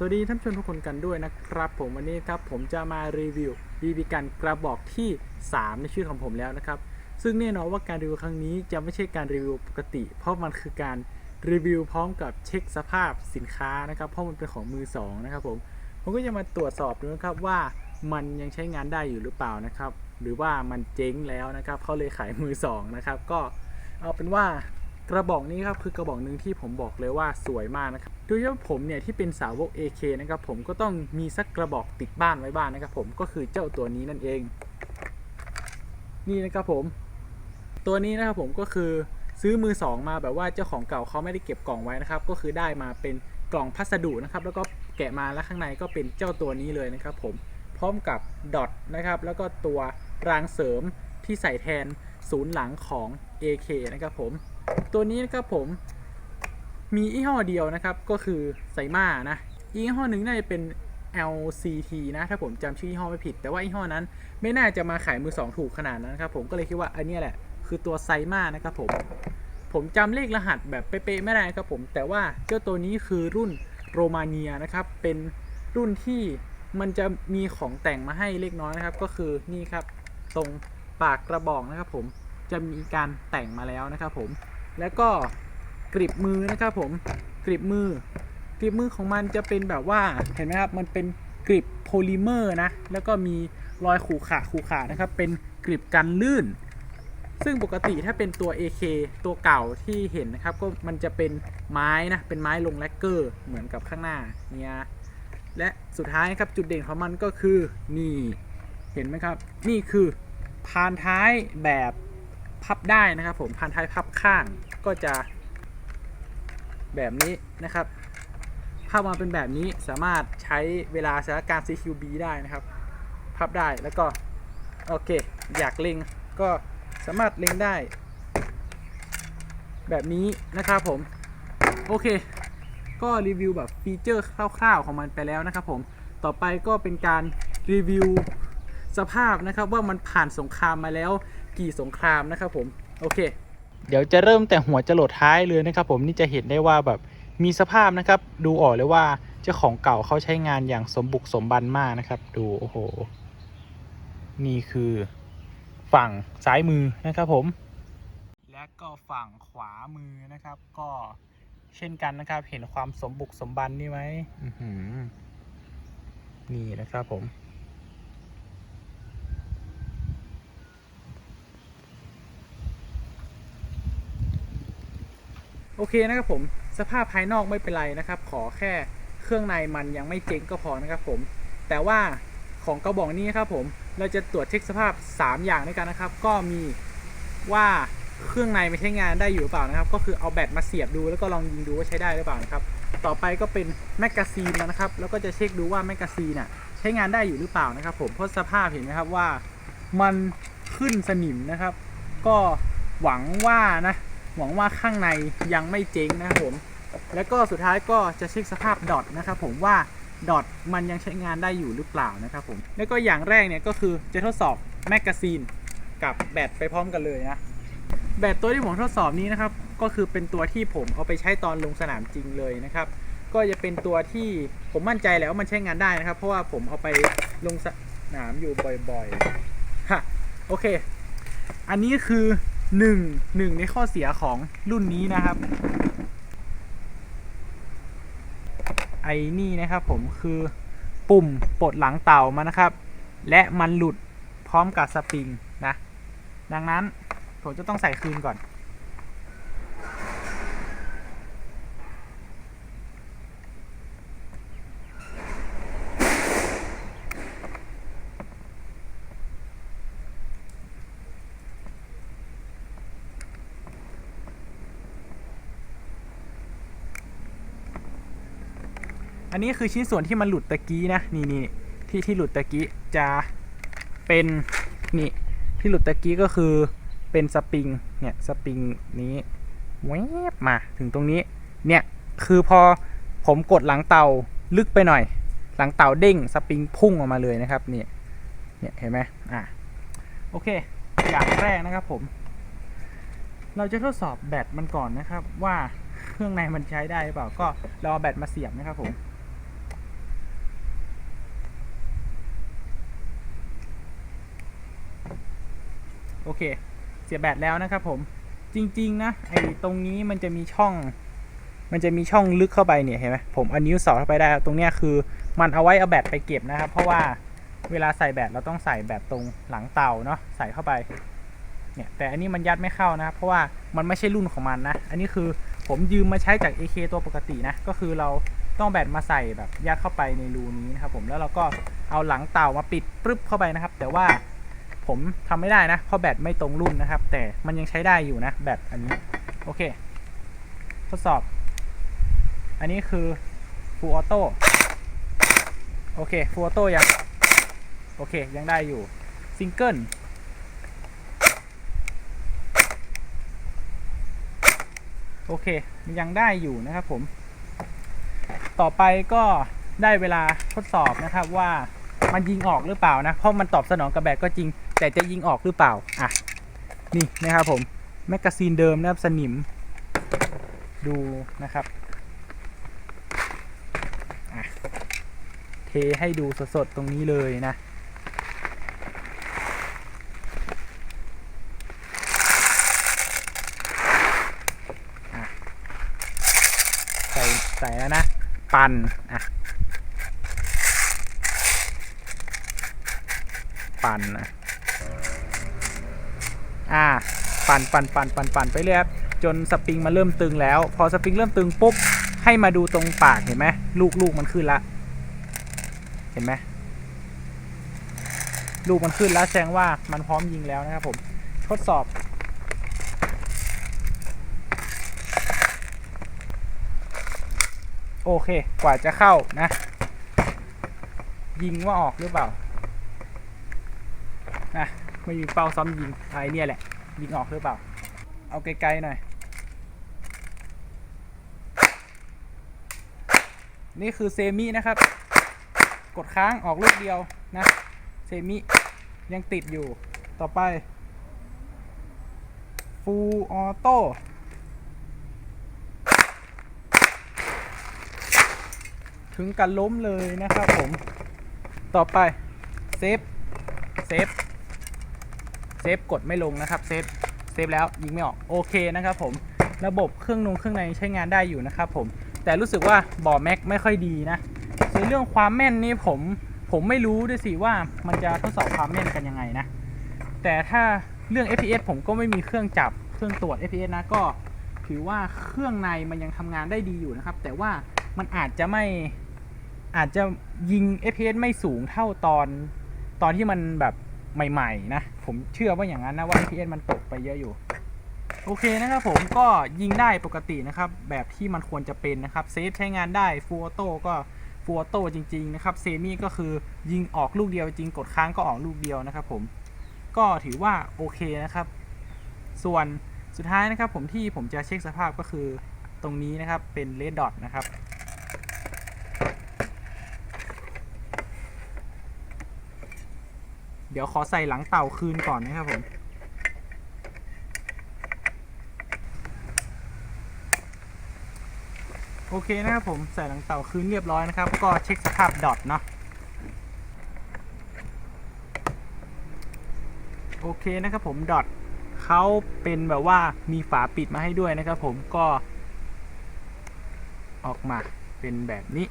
สวัสดีท่านผู้ชมทุกคนกันด้วยนะครับผมวันนี้ครับผมจะมารีวิวบีบีกันกระบอกที่ 3 ในชื่อของผมแล้วนะครับ ซึ่งแน่นอนว่าการรีวิวครั้งนี้จะไม่ใช่การรีวิวปกติ เพราะมันคือการรีวิวพร้อมกับเช็คสภาพสินค้านะครับเพราะมันเป็นของมือสองนะครับผมผมก็จะมาตรวจสอบดูนะครับว่ามันยังใช้งานได้อยู่หรือเปล่านะครับ หรือว่ามันเจ๊งแล้วนะครับเขาเลยขายมือสองนะครับก็เอาเป็นว่า กระบอกนี้ครับคือกระบอกหนึ่งที่ผมบอกเลยว่าสวยมากนะครับโดยเฉพาะผมเนี่ยที่เป็นสาวก AK นะครับผมก็ต้องมีสักกระบอกติดบ้านไว้บ้างนะครับผมก็คือเจ้าตัวนี้นั่นเอง นี่นะครับผม ตัวนี้นะครับผมก็คือซื้อมือสองมาแบบว่าเจ้าของเก่าเขาไม่ได้เก็บกล่องไว้นะครับ ก็คือได้มาเป็นกล่องพัสดุนะครับ แล้วก็แกะมาแล้วข้างในก็เป็นเจ้าตัวนี้เลยนะครับ ผมพร้อมกับดอทนะครับแล้วก็ตัวรางเสริมที่ใส่แทนศูนย์หลังของ AK นะครับผม ตัวนี้นะครับผมมียี่ห้อเดียวนะครับก็คือไซมานะอีกยี่ห้อหนึ่งน่าจะเป็น LCT นะถ้าผมจำชื่อยี่ห้อไม่ผิด แต่ว่ายี่ห้อนั้นไม่น่าจะมาขายมือสองถูกขนาดนั้นนะครับผมก็เลยคิดว่าอันนี้แหละคือตัวไซมานะครับผมผมจำเลขรหัสแบบเป๊ะๆไม่ได้ครับผม แต่ว่าเจ้าตัวนี้คือรุ่นโรมาเนียนะครับ เป็นรุ่นที่มันจะมีของแต่งมาให้เล็กน้อยนะครับ ก็คือนี่ครับตรงปากกระบอกนะครับผมจะมีการแต่งมาแล้วนะครับผม แล้วก็กริบมือนะครับผมกริบมือกริบมือของมันจะเป็นแบบว่าเห็นไหมครับมันเป็นกริบโพลิเมอร์นะแล้วก็มีรอยขูขาขูขานะครับเป็นกริบกันลื่น ซึ่งปกติถ้าเป็นตัว AK ตัวเก่าที่เห็นนะครับก็มันจะเป็นไม้นะเป็นไม้ลงแลกเกอร์เหมือนกับข้างหน้าเนี่ยและสุดท้ายครับจุดเด่นของมันก็คือนี่เห็นไหมครับนี่คือพานท้ายแบบพับได้นะครับผมพานท้ายพับข้าง ก็จะแบบนี้นะครับ ภาพมาเป็นแบบนี้สามารถใช้เวลาสถานการณ์ CQB ได้นะครับ พับได้แล้วก็ โอเค อยากเล็งก็สามารถเล็งได้ แบบนี้นะครับผม โอเค ก็รีวิวแบบฟีเจอร์คร่าวๆของมันไปแล้วนะครับผม ต่อไปก็เป็นการรีวิวสภาพนะครับว่ามันผ่านสงครามมาแล้วกี่สงครามนะครับผม โอเค เดี๋ยวจะเริ่มแต่หัวจรดท้ายเลยนะครับ ผมนี่จะเห็นได้ว่าแบบมีสภาพนะครับ ดูออกเลยว่าเจ้าของเก่าเขาใช้งานอย่างสมบุกสมบันมากนะครับ ดูโอ้โห นี่คือฝั่งซ้ายมือนะครับผม และก็ฝั่งขวามือนะครับ ก็เช่นกันนะครับ เห็นความสมบุกสมบันนี่ไหมนี่นะครับผม โอเคนะครับผมสภาพภายนอกไม่เป็นไรนะครับ ขอแค่เครื่องในมันยังไม่เจ๊งก็พอนะครับผม แต่ว่าของกระบอกนี้ครับผมเราจะตรวจเช็คสภาพ 3 อย่างด้วยกันนะครับ ก็มีว่าเครื่องในไม่ใช้งานได้อยู่หรือเปล่านะครับ ก็คือเอาแบตมาเสียบดูแล้วก็ลองยิงดูว่าใช้ได้หรือเปล่านะครับ ต่อไปก็เป็นแมกกาซีนนะครับ แล้วก็จะเช็คดูว่าแมกกาซีนน่ะใช้งานได้อยู่หรือเปล่านะครับ ผมเพราะสภาพเห็นไหมครับว่ามันขึ้นสนิมนะครับ ก็หวังว่านะ หวังว่าข้างในยังไม่เจ๊งนะครับผม แล้วก็สุดท้ายก็จะเช็คสภาพดอทนะครับผมว่าดอทมันยังใช้งานได้อยู่หรือเปล่านะครับผม แล้วก็อย่างแรกเนี่ยก็คือจะทดสอบแมกกาซีนกับแบตไปพร้อมกันเลยนะแบตตัวที่ผมทดสอบนี้นะครับ ก็คือเป็นตัวที่ผมเอาไปใช้ตอนลงสนามจริงเลยนะครับ ก็จะเป็นตัวที่ผมมั่นใจแล้วว่ามันใช้งานได้นะครับ เพราะว่าผมเอาไปลงสนามอยู่บ่อยๆ ฮะ โอเค อันนี้คือ หนึ่งหนึ่งในข้อเสียของรุ่นนี้นะครับ ไอ้นี่นะครับผมคือปุ่มปลดหลังเต่ามานะครับ และมันหลุดพร้อมกับสปริงนะ ดังนั้นผมจะต้องใส่คืนก่อน นนี้คือชิ้นส่วนที่มันหลุดตะกี้นะนี่นี่ที่ที่หลุดตะกี้จะเป็นนี่ที่หลุดตะกี้ก็คือเป็นสปริงเนี่ยสปริงนี้แวบมาถึงตรงนี้เนี่ยคือพอผมกดหลังเตาลึกไปหน่อย หลังเตาเด้งสปริงพุ่งออกมาเลยนะครับนี่เนี่ยเห็นไหมอะโอเคอย่างแรกนะครับผม เราจะทดสอบแบตมันก่อนนะครับว่าเครื่องในมันใช้ได้หรือเปล่าก็เราเอาแบตมาเสียบนะครับผม โอเค เสียแบตแล้วนะครับผมจริง ๆ นะไอ้ตรงนี้มันจะมีช่อง มันจะมีช่องลึกเข้าไปเนี่ยเห็นไหมผมเอานิ้วสอดเข้าไปได้ตรงเนี้ยคือมันเอาไว้เอาแบตไปเก็บนะครับ เพราะว่าเวลาใส่แบตเราต้องใส่แบตตรงหลังเตาเนาะใส่เข้าไปเนี่ยแต่อันนี้มันยัดไม่เข้านะครับเพราะว่ามันไม่ใช่รุ่นของมันนะ อันนี้คือผมยืมมาใช้จาก AK ตัวปกตินะ ก็คือเราต้องแบตมาใส่แบบยัดเข้าไปในรูนี้นะครับผมแล้วเราก็เอาหลังเต่ามาปิดปึ๊บเข้าไปนะครับ แต่ว่า ผมทำไม่ได้นะ เพราะแบตไม่ตรงรุ่นนะครับ แต่มันยังใช้ได้อยู่นะ แบตอันนี้ โอเค ทดสอบ อันนี้คือ Full Auto โอเค Full Auto ยัง โอเค ยังได้อยู่ ซิงเกิลโอเค ยังได้อยู่นะครับผม ต่อไปก็ได้เวลาทดสอบนะครับว่ามันยิงออกหรือเปล่านะ เพราะมันตอบสนองกับแบตก็จริง แต่จะยิงออกหรือเปล่า อะ นี่นะครับผม แมกกาซีนเดิมนะครับสนิม ดูนะครับ อะ เทให้ดูสดๆ ตรงนี้เลยนะ ใส่ใส่แล้วนะ ปั่น อะปั่นนะ อ่าปั่นปั่นปั่นปั่นปั่นไปเรื่อยครับจนสปริงมันเริ่มตึงแล้ว พอสปริงเริ่มตึงปุ๊บให้มาดูตรงปากเห็นไหมลูกลูกมันขึ้นละ เห็นไหมลูกมันขึ้นแล้วแสดงว่ามันพร้อมยิงแล้วนะครับผมทดสอบ โอเคกว่าจะเข้านะ ยิงว่าออกหรือเปล่านะ ไม่มีเป้าซ้อมยิงไอ้เนี่ยแหละ ยิงออกหรือเปล่า เอาไกลๆหน่อย นี่คือเซมินะครับ กดค้างออกลูกเดียวนะ เซมิยังติดอยู่ ต่อไป ฟูออโต้ ถึงกันล้มเลยนะครับผม ต่อไป เซฟ เซฟกดไม่ลงนะครับเซฟเซฟแล้วยิงไม่ออกโอเคนะครับผมระบบเครื่องนงเครื่องในใช้งานได้อยู่นะครับผมแต่รู้สึกว่าบ่อแม็กไม่ค่อยดีนะในเรื่องความแม่นนี่ผมผมไม่รู้ด้วยสิว่ามันจะทดสอบความแม่นกันยังไงนะ แต่ถ้าเรื่อง FPS ผมก็ไม่มีเครื่องจับเครื่องตรวจ FPS นะก็ถือว่าเครื่องในมันยังทำงานได้ดีอยู่นะครับ แต่ว่ามันอาจจะไม่อาจจะยิง FPS ไม่สูงเท่าตอน ตอนที่มันแบบ ใหม่ๆนะ ผมเชื่อว่าอย่างนั้นนะว่า FPS มันตกไปเยอะอยู่ โอเคนะครับผมก็ยิงได้ปกตินะครับ แบบที่มันควรจะเป็นนะครับเซฟใช้งานได้ฟูออโต้ก็ฟูออโต้จริง ๆ นะครับเซมิก็คือยิงออกลูกเดียวจริงกดค้างก็ออกลูกเดียวนะครับผมก็ถือว่าโอเคนะครับ ส่วนสุดท้ายนะครับผมที่ผมจะเช็คสภาพก็คือตรงนี้นะครับเป็นเลดดอทนะครับ ดี๋ยวขอใส่หลังเต่าคืนก่อนนะครับผมโอเคนะครับผมใส่หลังเต่าคืนเรียบร้อยนะครับ ก็เช็คสภาพดอทเนาะโอเคนะครับผมดอทเขาเป็นแบบว่ามีฝาปิดมาให้ด้วยนะครับผมก็ ออกมาเป็นแบบนี้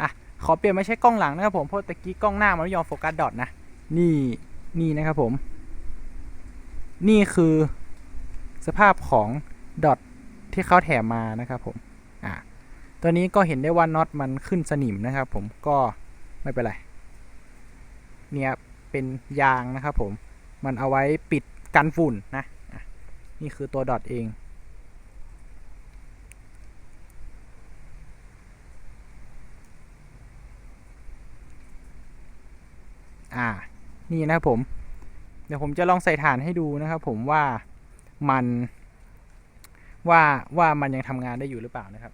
อะขอเปลี่ยนไม่ใช่กล้องหลังนะครับผมเพราะตะกี้กล้องหน้ามันไม่ยอมโฟกัสดอทนะ นี่นี่นะครับผม นี่คือสภาพของดอทที่เขาแถมมานะครับผมอ่าตัวนี้ก็เห็นได้ว่าน็อตมันขึ้นสนิมนะครับผมก็ไม่เป็นไร เนี่ยเป็นยางนะครับผม มันเอาไว้ปิดกันฝุ่นนะอะนี่คือตัวดอทเอง อ่า นี่นะครับผม เดี๋ยวผมจะลองใส่ฐานให้ดูนะครับผมว่ามันว่าว่ามันยังทำงานได้อยู่หรือเปล่านะครับ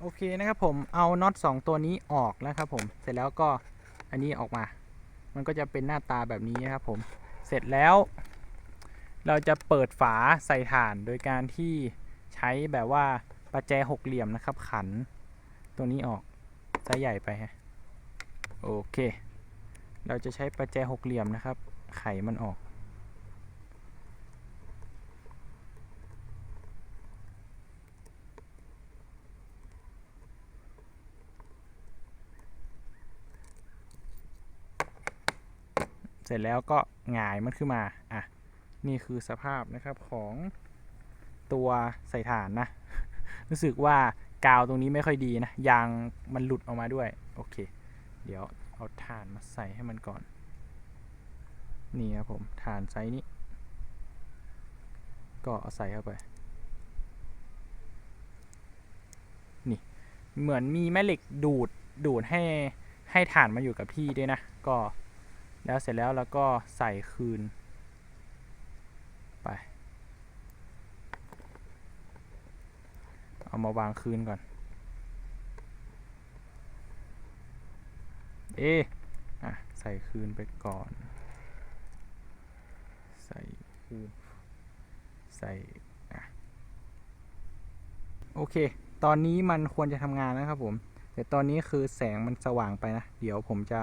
โอเคนะครับผมเอาน็อต2ตัวนี้ออกแล้วครับผมเสร็จแล้วก็อันนี้ออกมา มันก็จะเป็นหน้าตาแบบนี้นะครับผมเสร็จแล้ว เราจะเปิดฝาใส่ถ่านโดยการที่ใช้แบบว่าประแจหกเหลี่ยมนะครับ ขันตัวนี้ออกไซส์ใหญ่ไปฮะโอเค เราจะใช้ประแจหกเหลี่ยมนะครับ ไขมันออก เสร็จแล้วก็หงายมันขึ้นมาอะนี่คือสภาพนะครับของตัวใส่ฐานนะ รู้สึกว่ากาวตรงนี้ไม่ค่อยดีนะ ยางมันหลุดออกมาด้วย โอเค เดี๋ยว เอาถ่านมาใส่ให้มันก่อน นี่ครับผมถ่านไซส์นี้ ก็เอาใส่เข้าไป นี่ เหมือนมีแม่เหล็กดูด ดูดให้ให้ถ่านมาอยู่กับที่ด้วยนะ ก็แล้วเสร็จแล้วแล้วก็ใส่คืน ไป เอามาวางคืนก่อน เออะใส่คืนไปก่อน ใส่คืน ใส่อะโอเค ตอนนี้มันควรจะทำงานนะครับผม แต่ตอนนี้คือแสงมันสว่างไปนะ เดี๋ยวผมจะ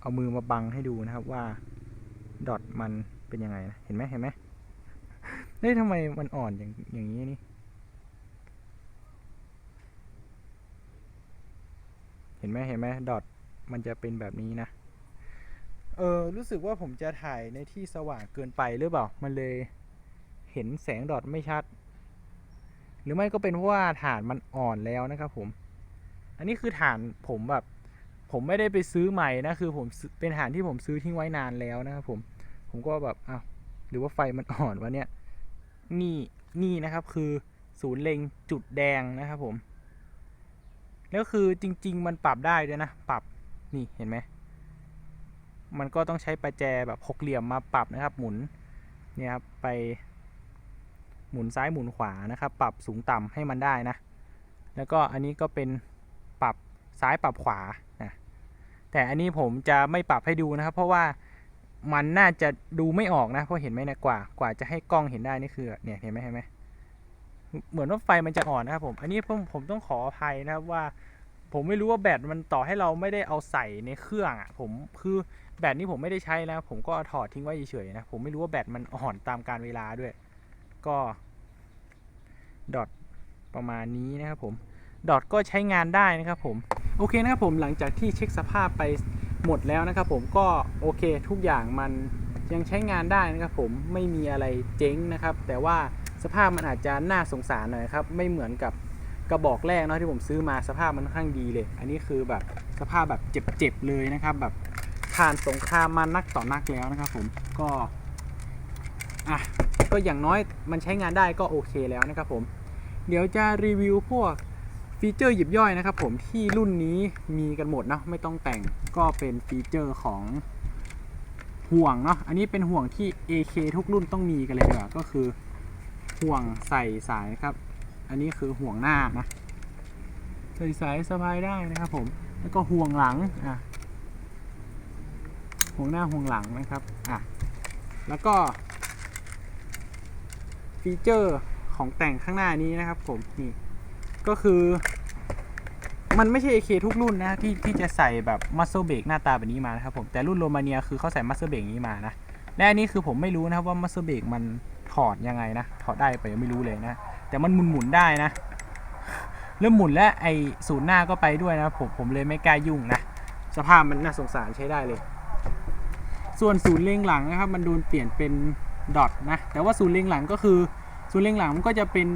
เอามือมาบังให้ดูนะครับว่าดอทมันเป็นยังไงนะ เห็นไหมเห็นไหมเฮ้ยทำไมมันอ่อนอย่างอย่างนี้นี่ เห็นไหมเห็นไหมดอท มันจะเป็นแบบนี้นะ เออรู้สึกว่าผมจะถ่ายในที่สว่างเกินไปหรือเปล่า มันเลยเห็นแสงดอทไม่ชัด หรือไม่ก็เป็นเพราะว่าฐานมันอ่อนแล้วนะครับผม อันนี้คือฐานผมแบบ ผมไม่ได้ไปซื้อใหม่นะ คือผมเป็นฐานที่ผมซื้อทิ้งไว้นานแล้วนะครับผม ผมก็แบบอ้าวหรือว่าไฟมันอ่อนวะเนี่ย นี่นี่นะครับคือศูนย์เล็งจุดแดงนะครับผม แล้วคือจริง ๆ มันปรับได้ด้วยนะ ปรับ นี่เห็นไหมมันก็ต้องใช้ประแจแบบหกเหลี่ยมมาปรับนะครับ หมุนเนี่ยครับไปหมุนซ้ายหมุนขวานะครับ ปรับสูงต่ำให้มันได้นะ แล้วก็อันนี้ก็เป็นปรับซ้ายปรับขวานะแต่อันนี้ผมจะไม่ปรับให้ดูนะครับ เพราะว่ามันน่าจะดูไม่ออกนะเพราะเห็นไหมเนะกว่ากว่าจะให้กล้องเห็นได้นี่คือเนี่ยเห็นไหมเห็นไหมเหมือนว่าไฟมันจะอ่อนนะครับผม อันนี้ผมผมต้องขออภัยนะครับว่า ผมไม่รู้ว่าแบตมันต่อให้เราไม่ได้เอาใส่ในเครื่องอะผมคือแบตนี้ผมไม่ได้ใช้นะ ผมก็ถอดทิ้งไว้เฉยๆนะ ผมไม่รู้ว่าแบตมันอ่อนตามการเวลาด้วย ก็ดอทประมาณนี้นะครับผมดอทก็ใช้งานได้นะครับผมโอเคนะครับผมหลังจากที่เช็คสภาพไปหมดแล้วนะครับผมก็โอเคทุกอย่างมันยังใช้งานได้นะครับผมไม่มีอะไรเจ๊งนะครับ แต่ว่าสภาพมันอาจจะน่าสงสารหน่อยครับ ไม่เหมือนกับ กระบอกแรกเนาะที่ผมซื้อมาสภาพมันค่อนข้างดีเลย อันนี้คือแบบสภาพแบบเจ็บๆเลยนะครับ แบบผ่านสงครามมานักต่อนักแล้วนะครับ ผมก็อะก็อย่างน้อยมันใช้งานได้ก็โอเคแล้วนะครับผม เดี๋ยวจะรีวิวพวกฟีเจอร์หยิบย่อยนะครับ ผมที่รุ่นนี้มีกันหมดเนาะไม่ต้องแต่งก็เป็นฟีเจอร์ของห่วงเนาะอันนี้เป็นห่วงที่ AK ทุกรุ่นต้องมีกันเลยดีกว่าก็คือห่วงใส่สายครับ อันนี้คือห่วงหน้านะใส่สายสบายได้นะครับผม แล้วก็ห่วงหลังอะห่วงหน้าห่วงหลังนะครับอะแล้วก็ ฟีเจอร์ของแต่งข้างหน้านี้นะครับผมนี่ก็คือ มันไม่ใช่ AK ทุกรุ่นนะที่ที่จะใส่แบบมัสเซ e เบรกหน้าตาแบบนี้มานะครับผมแต่รุ่นโรมาเนียคือเขาใส่มัสเซ e เบรกนี้มานะและอันนี้คือผมไม่รู้นะครับว่ามัสเซ e เบรกมันถอดยังไงนะ ถอดได้ไปยังไม่รู้เลยนะ แต่มันหมุนหมุนได้นะ เริ่มหมุนและไอศูนย์หน้าก็ไปด้วยนะผมผมเลยไม่กล้ายุ่งนะ สภาพมันน่าสงสารใช้ได้เลย ส่วนศูนย์เล็งหลังนะครับ มันโดนเปลี่ยนเป็นดอทนะ แต่ว่าศูนย์เล็งหลังก็คือ ศูนย์เล็งหลังมันก็จะเป็น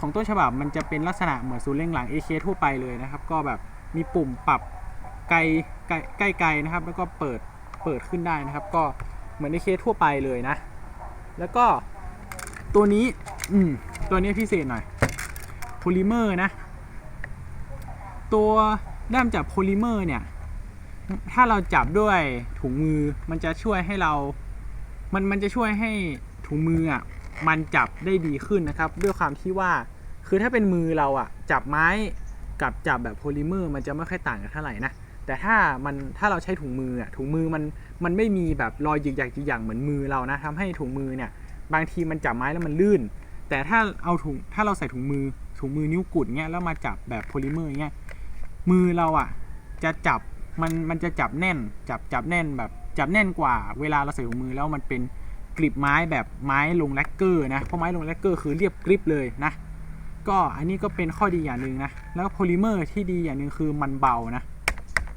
ของต้นฉบับมันจะเป็นลักษณะเหมือนศูนย์เล็งหลัง AK ทั่วไปเลยนะครับ ก็แบบมีปุ่มปรับไกลไกลใกล้ไกลนะครับ แล้วก็เปิดเปิดขึ้นได้นะครับ ก็เหมือน AK ทั่วไปเลยนะ แล้วก็ตัวนี้ อืม ตัวนี้พิเศษหน่อยโพลิเมอร์นะ ตัวด้ามจับโพลิเมอร์เนี่ย ถ้าเราจับด้วยถุงมือมันจะช่วยให้เรา มันมันจะช่วยให้ถุงมืออะมันจับได้ดีขึ้นนะครับ ด้วยความที่ว่าคือถ้าเป็นมือเราอะ จับไม้กับจับแบบโพลิเมอร์มันจะไม่ค่อยต่างกันเท่าไหร่นะแต่ถ้ามันถ้าเราใช้ถุงมืออะถุงมือมันมันไม่มีแบบรอยหยิกหยักหยิกหยักเหมือนมือเรานะทำให้ถุงมือเนี่ย บางทีมันจับไม้แล้วมันลื่น แต่ถ้าเอาถุงถ้าเราใส่ถุงมือถุงมือนิ้วกุดเงี้ยแล้วมาจับแบบโพลิเมอร์เงี้ยมือเราอะ จะจับมันมันจะจับแน่น จับจับแน่นแบบจับแน่นกว่า เวลาเราใส่ถุงมือแล้วมันเป็นกริบไม้แบบไม้ลงแลกเกอร์นะเพราะไม้ลงแลกเกอร์คือเรียบกริบเลยนะก็อันนี้ก็เป็นข้อดีอย่างหนึ่งนะแล้วโพลิเมอร์ที่ดีอย่างหนึ่งคือมันเบานะ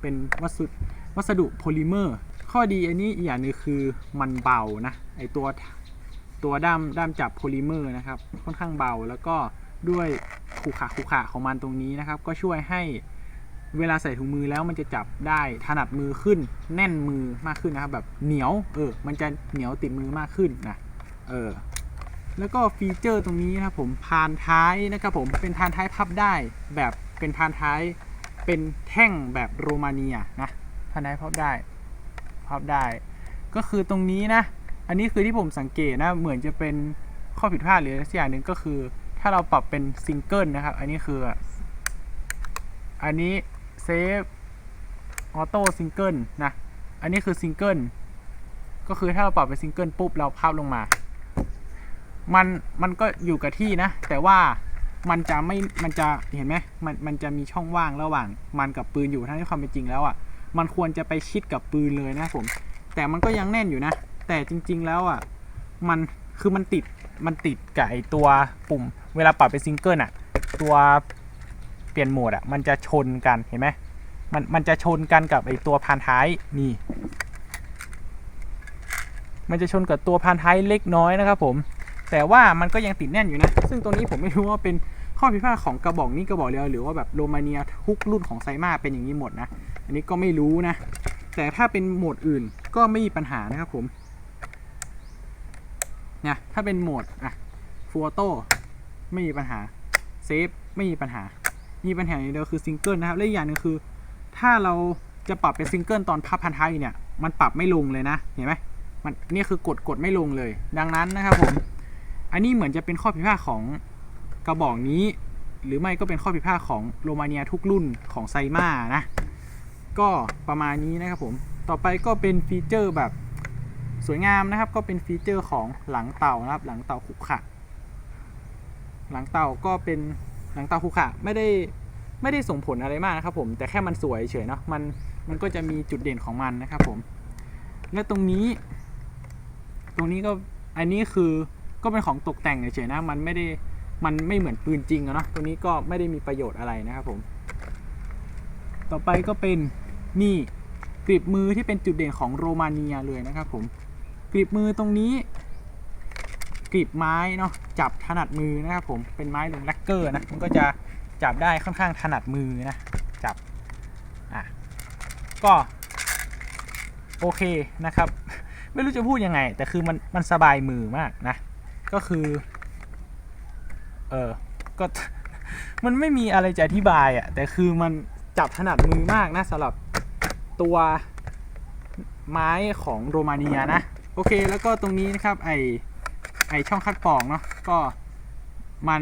เป็นวัสดุวัสดุโพลิเมอร์ ข้อดีอันนี้อีกอย่างหนึงคือมันเบานะไอตัว ตัวด้ามด้ามจับโพลิเมอร์นะครับค่อนข้างเบา แล้วก็ด้วยขูขาขูขาของมันตรงนี้นะครับ ก็ช่วยให้เวลาใส่ถุงมือแล้วมันจะจับได้ถนัดมือขึ้น แน่นมือมากขึ้นนะครับ แบบเหนียวเออมันจะเหนียวติดมือมากขึ้นนะเออแล้วก็ฟีเจอร์ตรงนี้นะครับผมพานท้ายนะครับผมเป็นพานท้ายพับได้แบบเป็นพานท้ายเป็นแท่งแบบโรมาเนียนะพานท้ายพับได้พับได้ ก็คือตรงนี้นะ อันนี้คือที่ผมสังเกตนะ เหมือนจะเป็นข้อผิดพลาดหรืออะไรสักอย่างหนึ่งก็คือ ถ้าเราปรับเป็นซิงเกิลนะครับ อันนี้คือ อันนี้เซฟออโต้ซิงเกิลนะ อันนี้คือซิงเกิลก็คือถ้าเราปรับเป็นซิงเกิลปุ๊บเราพับลงมา มันมันก็อยู่กับที่นะ แต่ว่ามันจะไม่ มันจะเห็นไหมมันมันจะมีช่องว่างระหว่าง มันกับปืนอยู่ทั้งที่ความเป็นจริงแล้วอะ มันควรจะไปชิดกับปืนเลยนะผม แต่มันก็ยังแน่นอยู่นะ แต่จริง ๆ แล้วอะมันคือมันติดมันติดกับไอตัวปุ่ม เวลาปรับเป็นซิงเกิลอะ ตัวเปลี่ยนโหมดอะ มันจะชนกันเห็นไหมมันมันจะชนกันกับไอตัวพานท้ายนี่ มันจะชนกับตัวพานท้ายเล็กน้อยนะครับผม แต่ว่ามันก็ยังติดแน่นอยู่นะ ซึ่งตรงนี้ผมไม่รู้ว่าเป็นข้อผิดพลาดของกระบอกนี้กระบอกเดียวหรือว่าแบบโรมาเนียทุกรุ่นของไซมาเป็นอย่างนี้หมดนะ อันนี้ก็ไม่รู้นะ แต่ถ้าเป็นโหมดอื่นก็ไม่มีปัญหานะครับผม นี่ยถ้าเป็นโหมดอะฟูออโต้ไม่มีปัญหาเซฟไม่มีปัญหา มีปัญหาอย่างเดียวคือซิงเกิลนะครับและอีกอย่างนึงคือ ถ้าเราจะปรับเป็นซิงเกิลตอนพับพันท้ายเนี่ย มันปรับไม่ลงเลยนะ เห็นไหมมันนี่คือกดกดไม่ลงเลย ดังนั้นนะครับผม อันนี้เหมือนจะเป็นข้อผิดพลาดของกระบอกนี้ หรือไม่ก็เป็นข้อผิดพลาดของโรมาเนียทุกรุ่นของไซมานะ ก็ประมาณนี้นะครับผม ต่อไปก็เป็นฟีเจอร์แบบ สวยงามนะครับก็เป็นฟีเจอร์ของหลังเต่านะครับ หลังเต่าขุขะหลังเต่าก็เป็นหลังเต่าขุขะไม่ได้ไม่ได้ส่งผลอะไรมากนะครับผมแต่แค่มันสวยเฉยเนาะมันมันก็จะมีจุดเด่นของมันนะครับผมและตรงนี้ ตรงนี้ก็อันนี้คือก็เป็นของตกแต่งเฉยๆนะมันไม่ได้มันไม่เหมือนปืนจริงอะเนาะตัวนี้ก็ไม่ได้มีประโยชน์อะไรนะครับผม ต่อไปก็เป็นนี่ กรีบมือที่เป็นจุดเด่นของโรมาเนียเลยนะครับผมกรีบมือตรงนี้กรีบไม้เนาะจับถนัดมือนะครับผมเป็นไม้ลงแลกเกอร์นะมันก็จะจับได้ค่อนข้างถนัดมือนะจับอะก็โอเคนะครับ ไม่รู้จะพูดยังไง แต่คือมันมันสบายมือมากนะ ก็คือเออก็มันไม่มีอะไรจะอธิบายอะ่ะแต่คือมันจับถนัดมือมากนะสำหรับ ตัวไม้ของโรมาเนียนะ โอเคแล้วก็ตรงนี้นะครับไอไอช่องคัดปอกเนาะก็มัน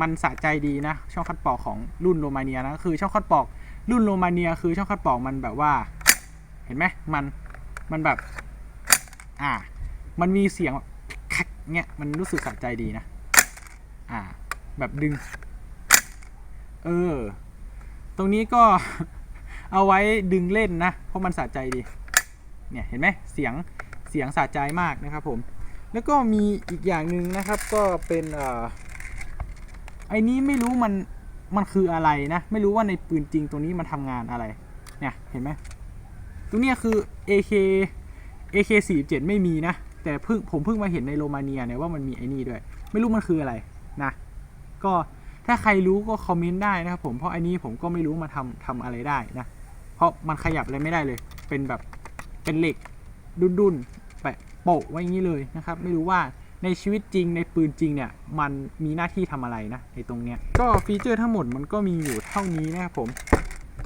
มันสะใจดีนะ ช่องคัดปอกของรุ่นโรมาเนียนะคือช่องคัดปอกรุ่นโรมาเนียคือช่องคัดปอกมันแบบว่า เห็นไหมมันมันแบบ อ่า มันมีเสียงแบบคักเงี้ยมันรู้สึกสะใจดีนะ อ่า แบบดึง เออ ตรงนี้ก็ เอาไว้ดึงเล่นนะ เพราะมันสะใจดี เนี่ยเห็นไหมเสียงเสียงสะใจมากนะครับผม แล้วก็มีอีกอย่างหนึ่งนะครับก็เป็นอ่อไอ้นี้ไม่รู้มันมันคืออะไรนะ ไม่รู้ว่าในปืนจริงตรงนี้มันทำงานอะไร เนี่ยเห็นไหมตรงนี้คือ AK AK 4 7ไม่มีนะ แต่เพิ่งผมเพิ่งมาเห็นในโรมาเนียเนี่ยว่ามันมีไอ้นี่ด้วย ไม่รู้มันคืออะไรนะ ก็ถ้าใครรู้ก็คอมเมนต์ได้นะครับผม เพราะไอันนี้ผมก็ไม่รู้มาทำทำอะไรได้นะ เพราะมันขยับอะไรไม่ได้เลย เป็นแบบเป็นเหล็กดุนๆแปะโปะไว้อย่างนี้เลยนะครับ ไม่รู้ว่าในชีวิตจริงในปืนจริงเนี่ย มันมีหน้าที่ทำอะไรนะในตรงเนี้ยก็ฟีเจอร์ทั้งหมดมันก็มีอยู่เท่านี้นะครับผม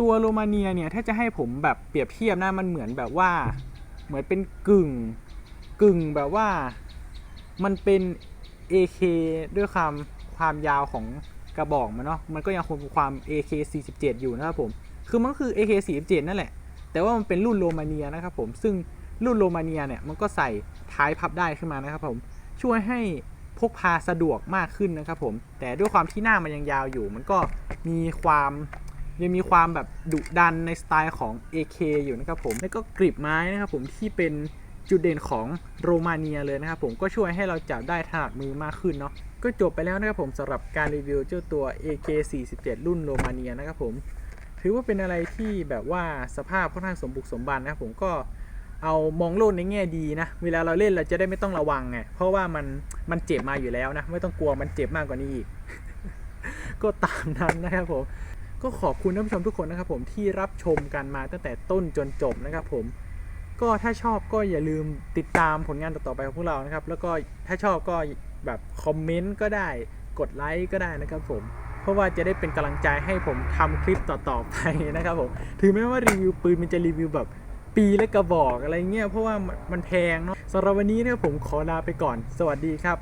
ตัวโรมาเนียเนี่ย ถ้าจะให้ผมแบบเปรียบเทียบนะมันเหมือนแบบว่า เหมือนเป็นกึ่งกึ่งแบบว่ามันเป็น AK ด้วยความความยาวของกระบอกมันเนาะมันก็ยังคงความ AK 47 อยู่นะครับผม คือมันก็คือ AK 47 นั่นแหละ แต่ว่ามันเป็นรุ่นโรมาเนียนะครับผม ซึ่งรุ่นโรมาเนียเนี่ยมันก็ใส่ท้ายพับได้ขึ้นมานะครับผม ช่วยให้พกพาสะดวกมากขึ้นนะครับผม แต่ด้วยความที่หน้ามันยังยาวอยู่ มันก็มีความยังมีความแบบดุดันในสไตล์ของ AK อยู่นะครับผม แล้วก็กรีบไม้นะครับผมที่เป็นจุดเด่นของโรมาเนียเลยนะครับผมก็ช่วยให้เราจับได้ถนัดมือมากขึ้นเนาะก็จบไปแล้วนะครับผมสำหรับการรีวิวเจ้าตัว AK47 รุ่นโรมาเนียนะครับผม ถือว่าเป็นอะไรที่แบบว่าสภาพค่อนข้างสมบุกสมบันนะผมก็เอามองโลกในแง่ดีนะ เวลาเราเล่นเราจะได้ไม่ต้องระวังไง เพราะว่ามันมันเจ็บมาอยู่แล้วนะ ไม่ต้องกลัวมันเจ็บมากกว่านี้อีก ก็ตามนั้นนะครับผม ก็ขอบคุณท่านผู้ชมทุกคนนะครับผมที่รับชมกันมาตั้งแต่ต้นจนจบนะครับผม ก็ถ้าชอบก็อย่าลืมติดตามผลงานต่อๆไปของพวกเรานะครับ แล้วก็ถ้าชอบก็แบบคอมเมนต์ก็ได้ กดไลค์ก็ได้นะครับผม ราะว่าจะได้เป็นกำลังใจให้ผมทำคลิปต่อๆไปนะครับผมถึงแม้ว่ารีวิวปืนมันจะรีวิวแบบปีและกระบอกอะไรเงี้ยเพราะว่ามันมันแพงเนาะสำหรับวันนี้เนี่ยผมขอลาไปก่อน สวัสดีครับ